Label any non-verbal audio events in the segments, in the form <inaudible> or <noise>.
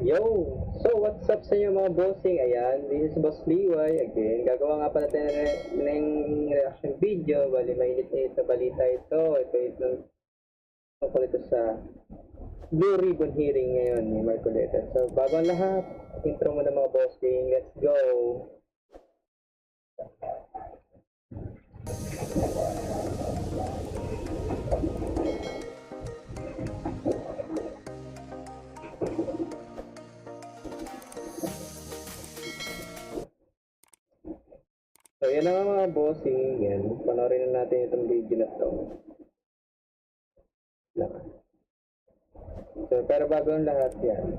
Yo! So, what's up sa inyo mga bossing? Ayan, this is Boss Liway again. Gagawa nga pala tayo ng reaction video. Bali, mainit-init na balita ito. Ito ito tungkol ito sa Blue Ribbon hearing ngayon ni Marcoleta. So, bago lahat, intro mo na mga bossing. Let's go! So, yan na nga mga bossing. Yan. Panoorin na natin itong video na to. So, pero bago ang lahat yan,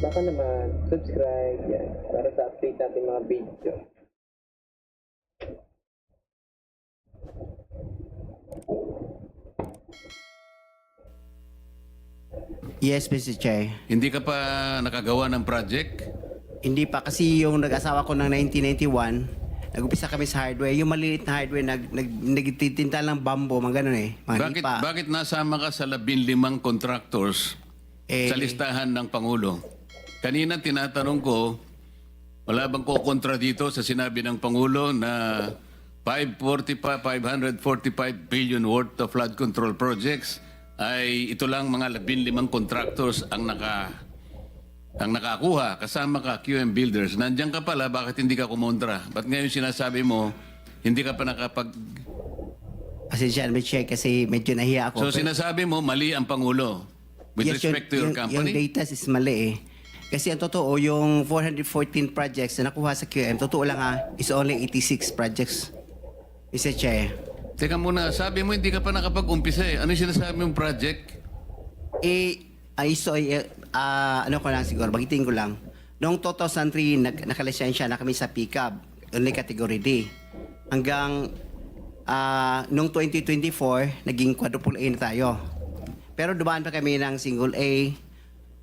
baka naman, subscribe yan, para sa update natin mga video. Yes, Mr. Chair. Hindi ka pa nakagawa ng project? Hindi pa kasi yung nag-asawa ko ng 1991, nag-upisa kami sa hardware. Yung maliliit na hardware, nag, nag, nagtitinta ng bambo, mga ganun eh. Mga Bakit, lipa. bakit nasama ka sa labing limang contractors Eh, sa listahan ng Pangulo? Kanina tinatanong ko, wala bang kukontra dito sa sinabi ng Pangulo na 545, 545 billion worth of flood control projects ay ito lang mga labing limang contractors ang naka ang nakakuha, kasama ka, QM Builders. Nandiyan ka pala, bakit hindi ka kumontra? Ba't ngayon sinasabi mo, hindi ka pa nakapag Pasensya na. Chair, kasi medyo nahiya ako. So sinasabi mo, mali ang Pangulo with Yes, respect to your yung, company? Yung data is mali eh. Kasi ang totoo, yung 414 projects na nakuha sa QM, totoo lang ha, is only 86 projects. Mr. Chair. Teka muna, sabi mo hindi ka pa nakapag-umpisa eh. Ano yung sinasabi mong project? Eh, ay so, eh, ah, ano ko lang siguro, bagitin ko lang. Noong 2003, nag, nakalisensya na kami sa pickup, only category D. Hanggang ah, noong 2024, naging quadruple A na tayo. Pero dumaan pa kami ng single A,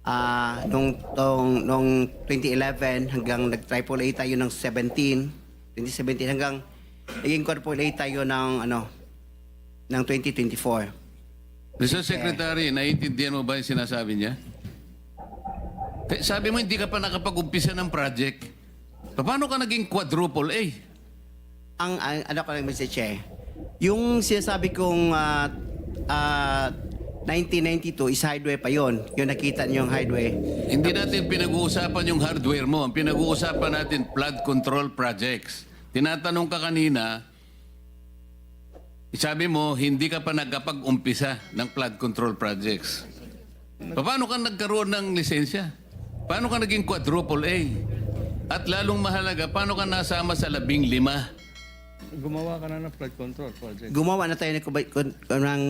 ah, nung, tong, nung 2011 hanggang nag-triple A tayo ng 17, 2017 hanggang naging quadruple A tayo ng ano ng 2024. Mr. Secretary, naiintindihan mo ba yung sinasabi niya? Eh, Sabi mo hindi ka pa nakapag-umpisa ng project. Paano ka naging quadruple A? ang, ang ano ko lang Mr. Che, yung sinasabi kong ah, ah, 1992 is highway pa yon. Yung nakita niyo yung highway. Hindi natin pinag-uusapan yung hardware mo. Ang pinag-uusapan natin flood control projects. Tinatanong ka kanina, sabi mo, hindi ka pa nagkapag-umpisa ng flood control projects. Paano ka nagkaroon ng lisensya? Paano ka naging quadruple A? At lalong mahalaga, paano ka nasama sa labing lima? Gumawa ka na ng flood control project. Gumawa na tayo ng, ng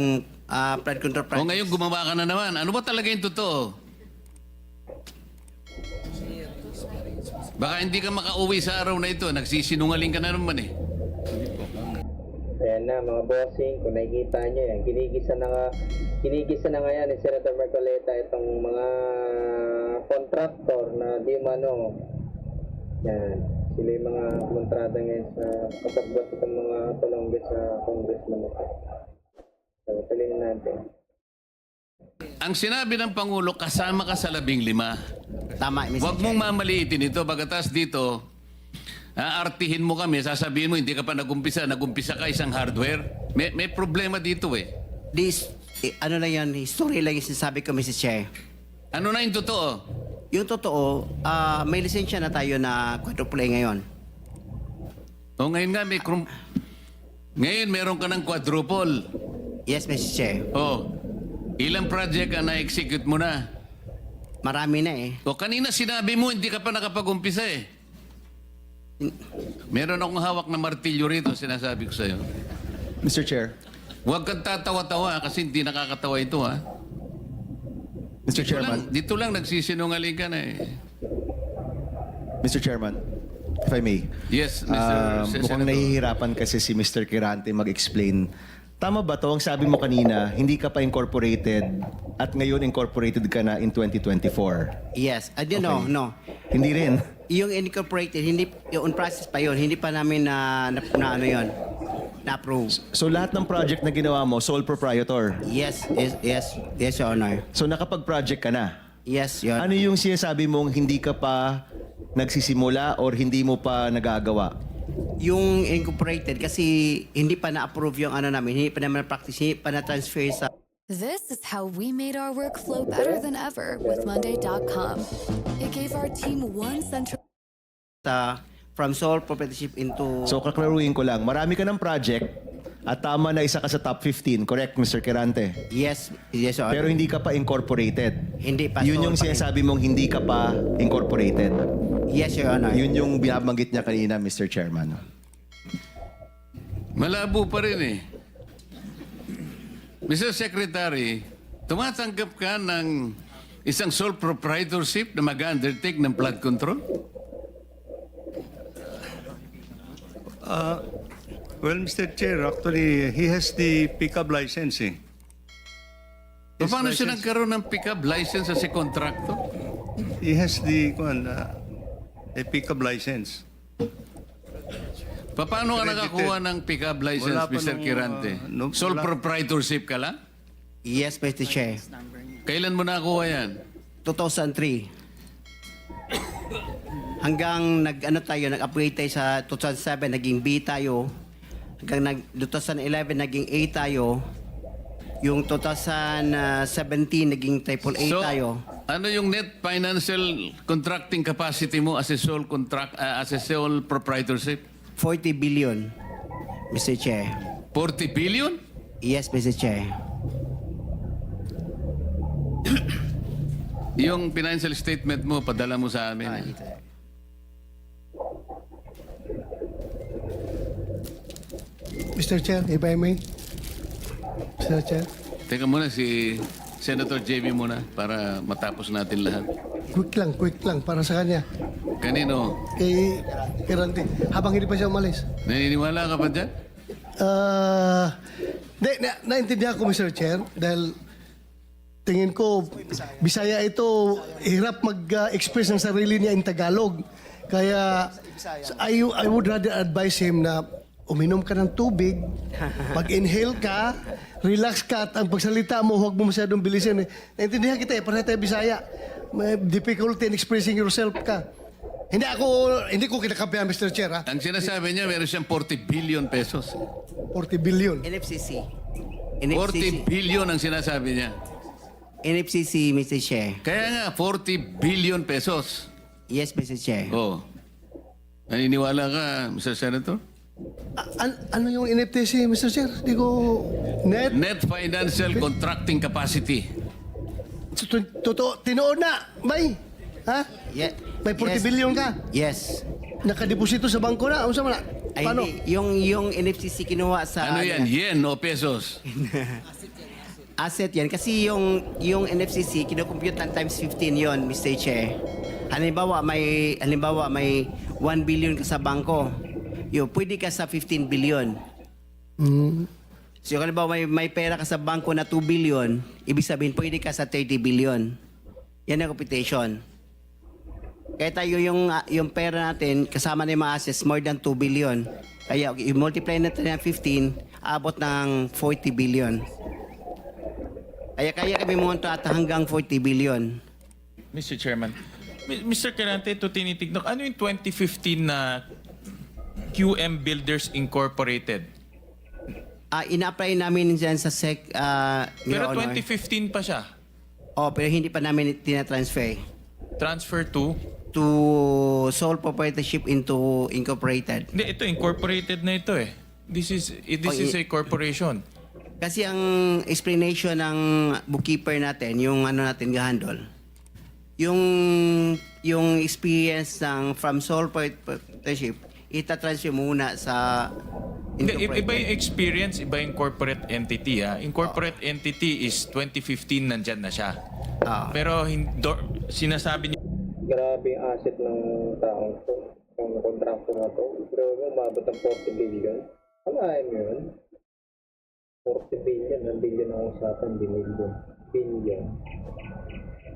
ah, flood control O project. ngayon gumawa ka na naman. Ano ba talaga yung totoo? Baka hindi ka makauwi sa araw na ito. Nagsisinungaling ka na naman eh. Ayan na mga bossing, kung nakikita nyo yan, ginigisa na nga, ginigisa na nga yan ni Senator Marcoleta itong mga contractor na di mano. Yan, sila yung mga kontrata ngayon sa kasabot itong mga tulongga sa congressman ito. So, tuloy na natin. Ang sinabi ng Pangulo, kasama ka sa labing lima. Tama, Mr. Huwag mong mamaliitin ito. Pagkatas dito, aartihin mo kami, sasabihin mo, hindi ka pa nagumpisa, nagumpisa ka isang hardware. May, may problema dito eh. This, eh, ano lang yan, history lang yung sinasabi ko, Mr. Che. Ano na yung totoo? Yung totoo, ah, may lisensya na tayo na quadruple A ngayon. O ngayon nga, may krum... Ngayon, meron ka ng quadruple. Yes, Mr. Che. O, ilang project ang na-execute mo na? Marami na eh. O kanina sinabi mo, hindi ka pa nakapag-umpisa eh. Meron akong hawak na martilyo rito, sinasabi ko sa'yo. Mr. Chair. Huwag kang tatawa-tawa kasi hindi nakakatawa ito ha. Mr. Dito lang, Chairman. dito lang nagsisinungaling ka na eh. Mr. Chairman. If I may. Yes, Mr. Sen- mukhang Senator. nahihirapan kasi si Mr. Kirante mag-explain. Tama ba to? Ang sabi mo kanina, hindi ka pa incorporated at ngayon incorporated ka na in 2024. Yes. I don't know, no. Hindi rin. Yung incorporated, hindi, yung on process pa yun, hindi pa namin na, na, na ano yun, na-approve. So lahat ng project na ginawa mo, sole proprietor. Yes, yes, yes, yes, Your Honor. So nakapag-project ka na. Yes, Your Ano yung sinasabi mong hindi ka pa nagsisimula or hindi mo pa nagagawa? Yung incorporated kasi hindi pa na-approve yung ano namin, hindi pa naman practice, hindi pa na-transfer sa This is how we made our workflow better than ever with Monday.com. It gave our team one central. Sa from sole proprietorship into So kaklaruhin ko lang, marami ka ng project at tama na isa ka sa top 15, correct Mr. Kirante? yes, yes, Your Pero hindi ka pa incorporated. hindi pa Yun sole yung pa rin. sinasabi mong hindi ka pa incorporated. Yes, Your Honor. Yun yung binabanggit niya kanina, Mr. Chairman. Malabo pa rin eh. Mr. Secretary, tumatanggap ka ng isang sole proprietorship na mag-undertake ng flood control? Well, Mr. Chair, actually, he has the pickup license. Eh. His Paano siya license- nagkaroon ng pick-up license as a contractor? He has the kuwan, uh, a pickup license. Paano ka Credited. nakakuha ng pick-up license, Wala pa Mr. nung, Kirante? uh, no- Sole wala. proprietorship ka lang? Yes, Mr. Chair. Kailan mo nakakuha yan? 2003. Hanggang nag ano tayo, nag-upgrade tayo sa 2007, naging B tayo. Hanggang nag 2011 naging A tayo. Yung 2017 naging triple A tayo. ano yung net financial contracting capacity mo as a sole contract uh, as a sole proprietorship? 40 billion, Mr. Chair. 40 billion? Yes, Mr. Chair. Yung financial statement mo, padala mo sa amin. Ah, ito. Mr. Chair, if I may. Mr. Chair, Teka muna si Senator JB muna para matapos natin lahat. quick lang, quick lang para sa kanya. Kanino? Kay Kirante, habang hindi pa siya umalis. Naniniwala ka pa dyan? Ah, na, na, naintindihan ko, Mr. Chair, dahil tingin ko, Bisaya ito, hirap mag-express ng sarili niya in Tagalog. Kaya, I, I would rather advise him na uminom ka ng tubig, <laughs> mag-inhale ka, relax ka, at ang pagsalita mo, huwag mo masyadong bilisin. Naintindihan kita eh, para tayo Bisaya. May difficulty in expressing yourself ka. Hindi ako, hindi ko kinakampihan, Mr. Chair, ha? Ang sinasabi niya, meron siyang 40 billion pesos. 40 billion. NFCC. 40 NFCC. billion ang sinasabi niya. NFCC, Mr. Chair. Kaya nga, 40 billion pesos. Yes, Mr. Chair. Oh. Naniniwala ka, Mr. Senator? An- ano yung NFTC, Mr. Chair? Di ko... Net? Net financial contracting capacity. Tut- Totoo, tinoon na, may. Ha? Yeah. May 40 Yes. billion ka. Yes. Nakadeposito sa bangko na. Ano sa na? Ay, Paano? hindi. Yung, yung NFCC kinuha sa... Ano yan? Yen o pesos? <laughs> Asset yan. Kasi yung, yung NFCC, kinukompute ng times 15 yon Mr. Chair. Halimbawa, may, halimbawa, may 1 billion ka sa bangko. Yo, pwede ka sa 15 billion. So, kung halimbawa, may, may pera ka sa bangko na 2 billion, ibig sabihin, pwede ka sa 30 billion. Yan ang computation. Kaya tayo yung, ah, yung pera natin, kasama na yung mga assets, more than 2 billion. Kaya i-multiply natin ng 15, abot ng 40 billion. Kaya kaya kami pumunta at hanggang 40 billion. Mr. Chairman. Mr. Kerante, ito tinitignan. Ano yung 2015 na QM Builders Incorporated? Ah, ina-apply namin dyan sa SEC, ah, Your Pero Honor. 2015 pa siya. Oh, pero hindi pa namin tinatransfer Transfer to... to sole proprietorship into incorporated. Hindi, ito incorporated na ito eh. This is this Oh, is i- a corporation. Kasi ang explanation ng bookkeeper natin, yung ano natin ga-handle, yung yung experience ng from sole proprietorship, itatransfer muna sa Hindi, iba yung experience, iba yung corporate entity ha. Incorporate entity is 2015 nandyan na siya. Ah. Pero hin- do- sinasabi niyo Grabe yung asset ng taong to. Ng kontrakto na to. Grabe, umabot ng 40 billion. Alahin mo yun. 40 billion. Ang billion ang usapan, di million. Billion.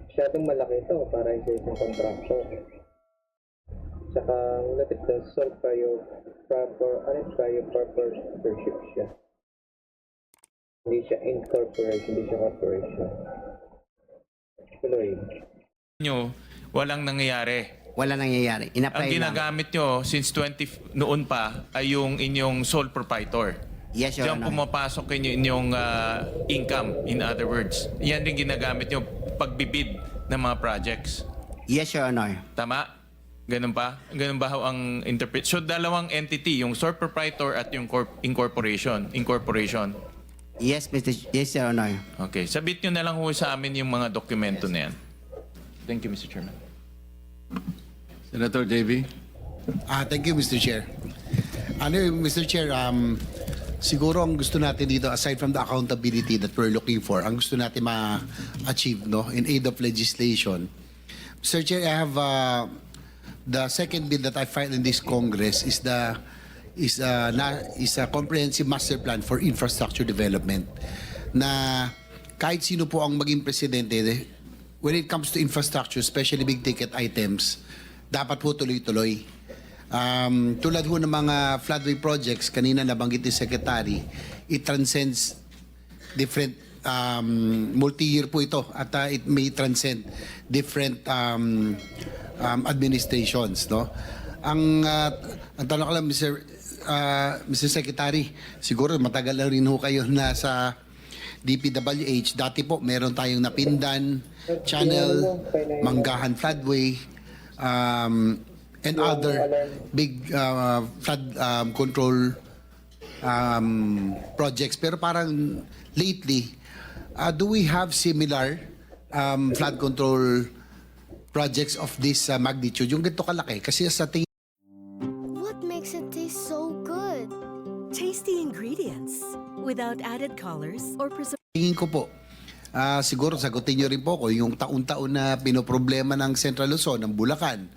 Masyadong malaki ito para sa isang kontrakto. Tsaka, ang lapit ng sole prior, proper, ano yung prior proprietorship siya. Hindi siya incorporation, hindi siya corporation. Tuloy. nyo, walang nangyayari. Wala nangyayari. Ang Ina-apply lang. ginagamit nyo since 20 f- noon pa ay yung inyong sole proprietor. Yes, Your Diyan Honor. pumapasok inyo inyong ah, income, in other words. Yan din ginagamit nyo pagbibid ng mga projects. Yes, Your Honor. Tama? Ganun pa? Ganun ba ho ang interpret? So dalawang entity, yung sole proprietor at yung corp- incorporation. Incorporation. Yes, Mr. Ch- Yes, Your Honor. Okay. Sabit nyo na lang ho sa amin yung mga dokumento na yan. Thank you, Mr. Chairman. Senator JB? Ah, thank you, Mr. Chair. Ano, Mr. Chair, um, siguro ang gusto natin dito, aside from the accountability that we're looking for, ang gusto natin ma-achieve no, in aid of legislation. Mr. Chair, I have uh, the second bill that I filed in this Congress is the is a, is a comprehensive master plan for infrastructure development na kahit sino po ang maging presidente, when it comes to infrastructure, especially big ticket items, dapat po tuloy-tuloy. Um, tulad ho ng mga floodway projects, kanina nabanggit ni Secretary, it transcends different um, multi-year po ito at uh, it may transcend different um, um, administrations no ang uh, ang tanong ko lang Mr. uh, Mr. Secretary siguro matagal na rin ho kayo <laughs> na sa DPWH dati po meron tayong Napindan Channel Manggahan Floodway um, and other big uh, flood um, control um, projects. Pero parang lately, uh, do we have similar um, flood control projects of this uh, magnitude? Yung ganito kalaki? Kasi sa tingin What makes it taste so good? Tasty ingredients without added colors or preservatives. tingin ko po, ah, siguro sagutin nyo rin po ko yung taon-taon na pinoproblema ng Central Luzon, ng Bulacan,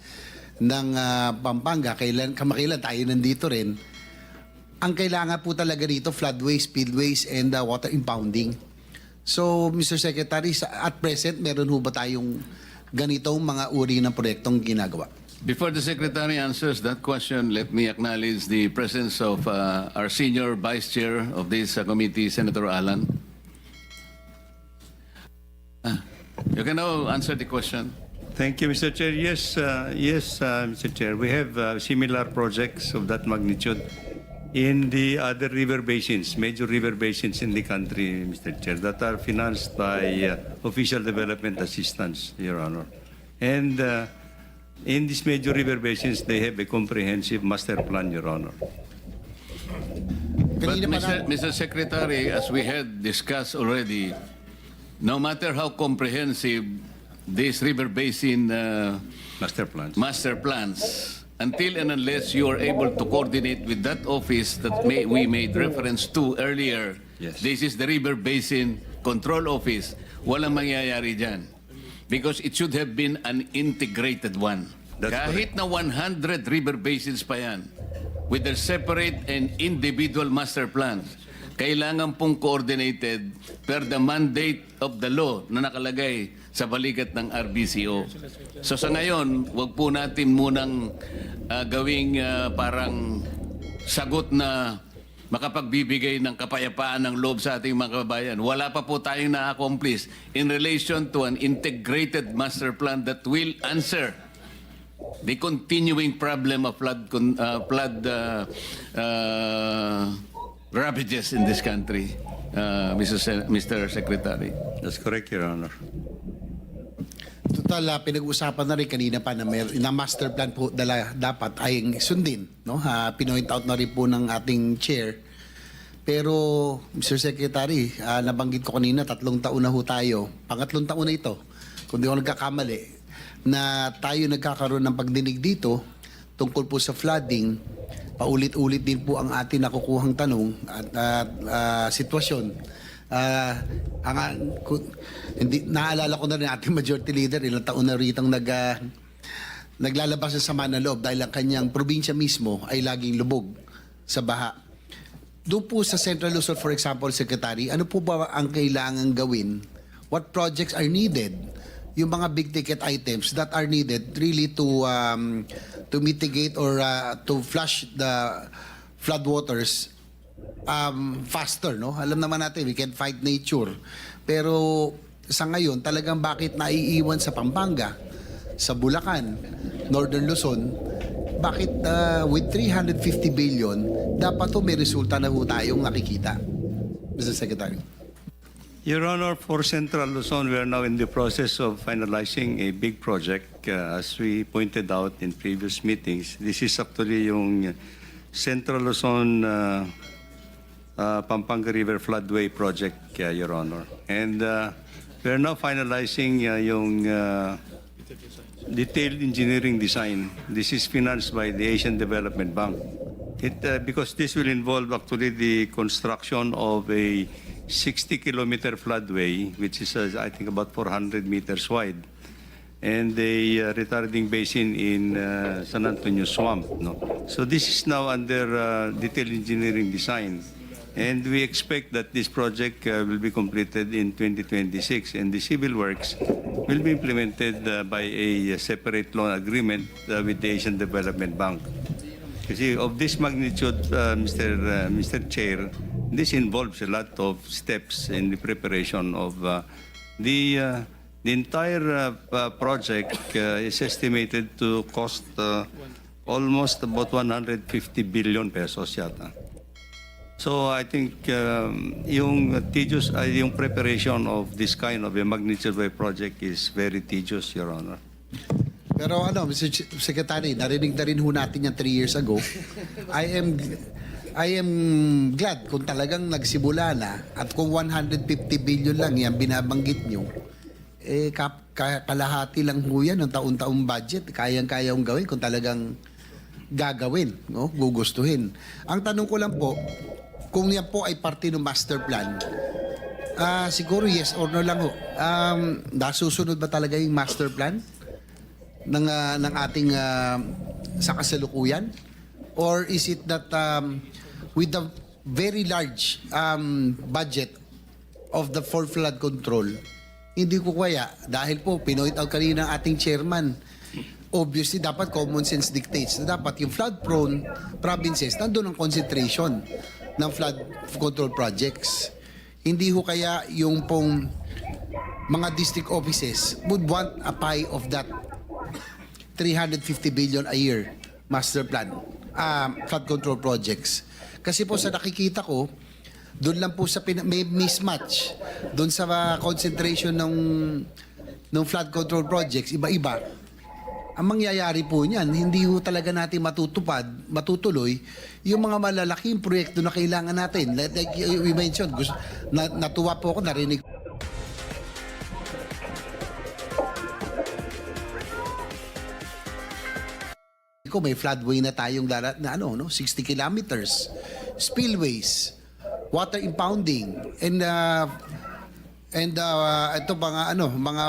ng ah, Pampanga, kailan, kamakailan tayo nandito rin, ang kailangan po talaga dito floodways, spillways, and uh, water impounding. So, Mr. Secretary, sa, at present, meron ho ba tayong ganitong mga uri ng proyektong ginagawa? Before the Secretary answers that question, let me acknowledge the presence of uh, our senior Vice Chair of this uh, committee, Senator Alan. Ah, you can now answer the question. Thank you, Mr. Chair. Yes, uh, yes, uh, Mr. Chair. We have uh, similar projects of that magnitude in the other river basins, major river basins in the country, Mr. Chair, that are financed by uh, official development assistance, Your Honor. And uh, in these major river basins, they have a comprehensive master plan, Your Honor. But Mr. Mr. Secretary, as we had discussed already, no matter how comprehensive this river basin uh, Master plans. master plans, until and unless you are able to coordinate with that office that may, we made reference to earlier, Yes. this is the River Basin Control Office, walang mangyayari dyan. Because it should have been an integrated one. That's Kahit na 100 river basins pa yan, with their separate and individual master plans, kailangan pong coordinated per the mandate of the law na nakalagay sa balikat ng RBCO. So sa ngayon, wag po natin munang ah, gawing ah, parang sagot na makapagbibigay ng kapayapaan ng loob sa ating mga kababayan. Wala pa po tayong na-accomplish in relation to an integrated master plan that will answer the continuing problem of flood uh, flood uh, uh, ravages in this country, uh, Mr. Se- Mr. Secretary. That's correct, Your Honor. Total, ah, pinag-usapan na rin kanina pa na, may, na master plan po dala, dapat ay sundin. No? Ha, pinoint out na rin po ng ating chair. Pero, Mr. Secretary, ah, nabanggit ko kanina, tatlong taon na ho tayo. Pangatlong taon na ito, kung di ako nagkakamali, na tayo nagkakaroon ng pagdinig dito tungkol po sa flooding. Paulit-ulit din po ang ating nakukuhang tanong at at, ah, sitwasyon. Ah, ang ku- hindi naalala ko na rin ating majority leader ilang taon na ritong nag ah, naglalabas ng sama ng loob dahil ang kanyang probinsya mismo ay laging lubog sa baha. Doon po sa Central Luzon, for example, Secretary, ano po ba ang kailangan gawin? What projects are needed? Yung mga big ticket items that are needed really to um, to mitigate or uh, to flush the floodwaters um, faster, no? Alam naman natin, we can fight nature. Pero sa ngayon, talagang bakit naiiwan sa Pampanga sa Bulacan, Northern Luzon, bakit uh, with 350 billion, dapat to may resulta na ho tayong nakikita? Mr. Secretary. Your Honor, for Central Luzon, we are now in the process of finalizing a big project. Uh, as we pointed out in previous meetings, this is actually yung Central Luzon uh, uh, Pampanga River Floodway Project, uh, Your Honor. And uh, we are now finalizing uh, yung uh, detailed engineering design. This is financed by the Asian Development Bank. It, uh, because this will involve actually the construction of a 60-kilometer floodway, which is, uh, I think, about 400 meters wide, and a uh, retarding basin in uh, San Antonio Swamp. No? So this is now under uh, detailed engineering design. And we expect that this project uh, will be completed in 2026, and the civil works will be implemented uh, by a separate loan agreement uh, with the Asian Development Bank. Kasi of this magnitude, uh, Mr. Uh, Mr. Chair, this involves a lot of steps in the preparation of uh, the uh, the entire uh, uh, project uh, is estimated to cost uh, almost about 150 billion pesos yata. So I think um, yung tedious, uh, yung preparation of this kind of a magnitude wave project is very tedious, Your Honor. Pero ano, Mr. Secretary, narinig na rin ho natin yan three years ago. I am I am glad kung talagang nagsimula na at kung 150 billion lang yan binabanggit nyo, eh kap, ka- kalahati lang ho yan ng taon-taong budget. Kayang-kayang gawin kung talagang gagawin, no? gugustuhin. Ang tanong ko lang po, kung yan po ay parte ng master plan, ah siguro yes or no lang ho. Um, nasusunod ba talaga yung master plan? ng ah, ng ating ah, sa kasalukuyan or is it that um, with the very large um, budget of the for flood control. Hindi ko kaya dahil po pinoint out kanina ng ating chairman. Obviously dapat common sense dictates na dapat yung flood prone provinces nandun ang concentration ng flood control projects. Hindi ho kaya yung pong mga district offices would want a pie of that 350 billion a year master plan um, flood control projects. Kasi po sa nakikita ko, doon lang po sa pina- may mismatch doon sa concentration ng ng flood control projects iba-iba. Ang mangyayari po niyan, hindi ho talaga natin matutupad, matutuloy yung mga malalaking proyekto na kailangan natin. Like, we mentioned, gusto, na, natuwa po ako, narinig ko may floodway na tayong dara, na ano no? 60 kilometers. Spillways water impounding and uh, and uh, ito mga ano mga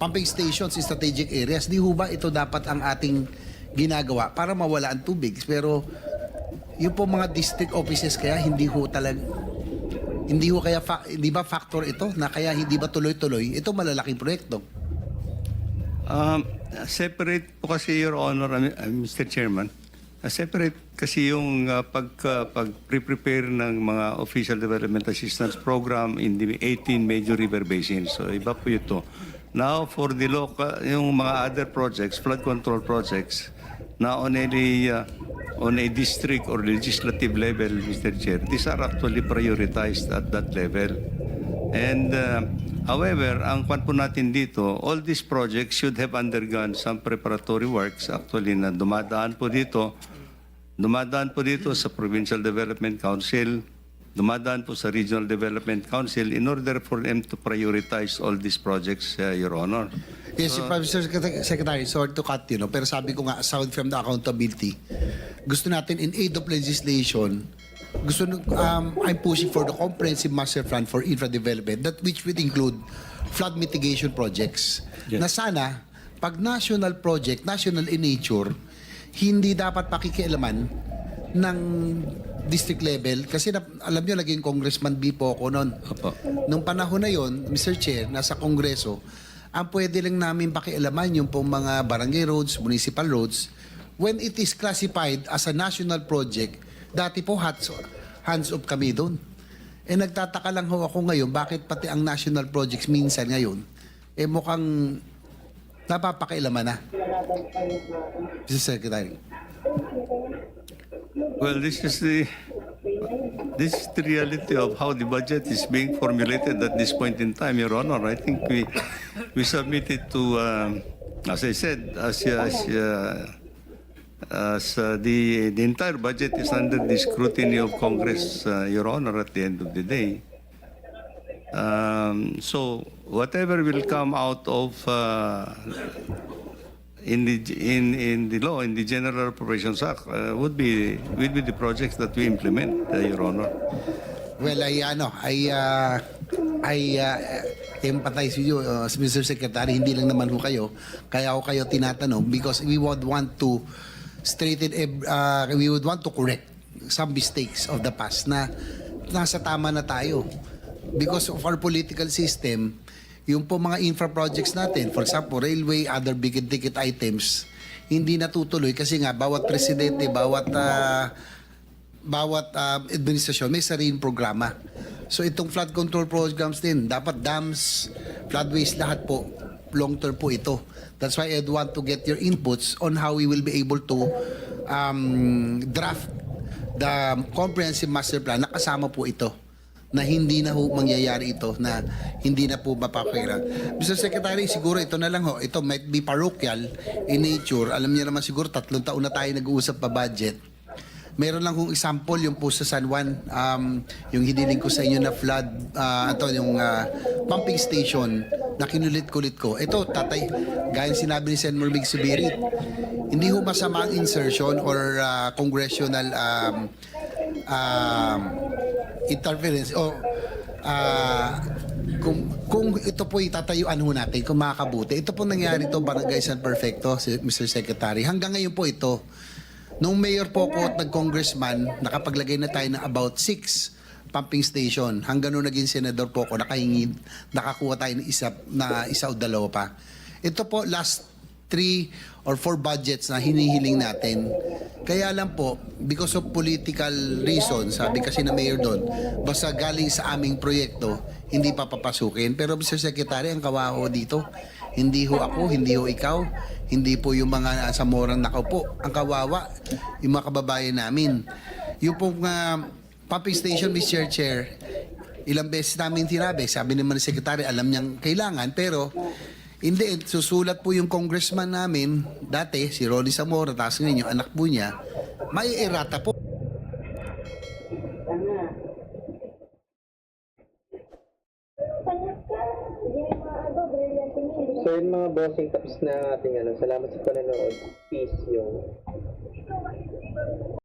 pumping stations in strategic areas. Di ho ba ito dapat ang ating ginagawa para mawala ang tubig? Pero yung po mga district offices kaya hindi ho talaga hindi ho kaya fa- hindi ba factor ito na kaya hindi ba tuloy-tuloy? Ito malalaking proyekto Um, separate po kasi, Your Honor, uh, Mr. Chairman, uh, separate kasi yung uh, pag, uh, pag pre-prepare ng mga Official Development Assistance Program in the 18 major river basins. So, iba po ito. Now, for the local, yung mga other projects, flood control projects, na on a, uh, on a district or legislative level, Mr. Chair, these are actually prioritized at that level. And uh, however, ang kwan po natin dito, all these projects should have undergone some preparatory works actually na dumadaan po dito. Dumadaan po dito sa Provincial Development Council, dumadaan po sa Regional Development Council in order for them to prioritize all these projects, uh, Your Honor. Yes, Mr. Secretary, Secretary, sorry to cut you, no? pero sabi ko nga, aside from the accountability, gusto natin in aid of legislation, gusto nu- um, I'm pushing for the comprehensive master plan for infra development that which would include flood mitigation projects. Yes. Na sana, pag national project, national in nature, hindi dapat pakikialaman ng district level kasi na, alam nyo naging congressman B po ako noon. Opo. Nung panahon na yon, Mr. Chair, nasa kongreso, ang pwede lang namin pakialaman yung pong mga barangay roads, municipal roads, when it is classified as a national project, dati po hands, hands off kami doon. Eh nagtataka lang ho ako ngayon, bakit pati ang national projects minsan ngayon, eh mukhang napapakailaman na. Mr. Secretary. Well, this is the this is the reality of how the budget is being formulated at this point in time, Your Honor. I think we we submitted to, um, as I said, as as, uh, as uh, the the entire budget is under the scrutiny of Congress, uh, Your Honor. At the end of the day, um, so whatever will come out of. Uh, in the in in the law in the General Appropriations Act uh, would be would be the projects that we implement, uh, Your Honor. Well, I, ano, I, uh, I uh, empathize with you, uh, Mr. Secretary. Hindi lang naman ho kayo. Kaya ako kayo tinatanong because we would want to straighten, uh, we would want to correct some mistakes of the past na nasa tama na tayo. Because of our political system, yung po mga infra projects natin, for example, railway, other big ticket items, hindi natutuloy kasi nga bawat presidente, bawat ah, bawat uh, administrasyon may sariling programa. So itong flood control programs din, dapat dams, floodways, lahat po, long term po ito. That's why I'd want to get your inputs on how we will be able to um, draft the comprehensive master plan na kasama po ito na hindi na ho mangyayari ito na hindi na po mapapakira. Mr. Secretary, siguro ito na lang ho. Ito might be parochial in nature. Alam niyo naman siguro tatlong taon na tayo nag-uusap pa budget. Meron lang kong example yung po sa San Juan, um, yung hiniling ko sa inyo na flood, uh, ito yung ah, pumping station na kinulit-kulit ko. Ito, tatay, gaya sinabi ni Sen. Mermig Subirit, hindi ho masama ang insertion or ah, congressional um, um, interference o ah, kung, kung ito po itatayuan ho natin, kung makakabuti. Ito po nangyari to Barangay San Perfecto, Mr. Secretary. Hanggang ngayon po ito. Nung mayor po ko at nag-congressman, nakapaglagay na tayo ng about six pumping station. Hanggang nung naging senador po ko, nakahingi, nakakuha tayo ng isa, na isa o dalawa pa. Ito po, last three or four budgets na hinihiling natin. Kaya lang po, because of political reasons, sabi kasi na mayor doon, basta galing sa aming proyekto, hindi pa papasukin. Pero Mr. Secretary, ang kawaho dito, hindi ho ako, hindi ho ikaw, hindi po yung mga sa morang nakaupo. Ang kawawa, yung mga kababayan namin. Yung pong ah, pumping station, Mr. Chair, ilang beses namin tinabi, sabi naman ni Secretary, alam niyang kailangan, pero hindi, susulat po yung congressman namin, dati, si Ronnie Zamora, tapos ngayon yung anak po niya, may errata po. So yun mga bossing, tapos na ang ating ano. Salamat sa panonood. Peace, yo.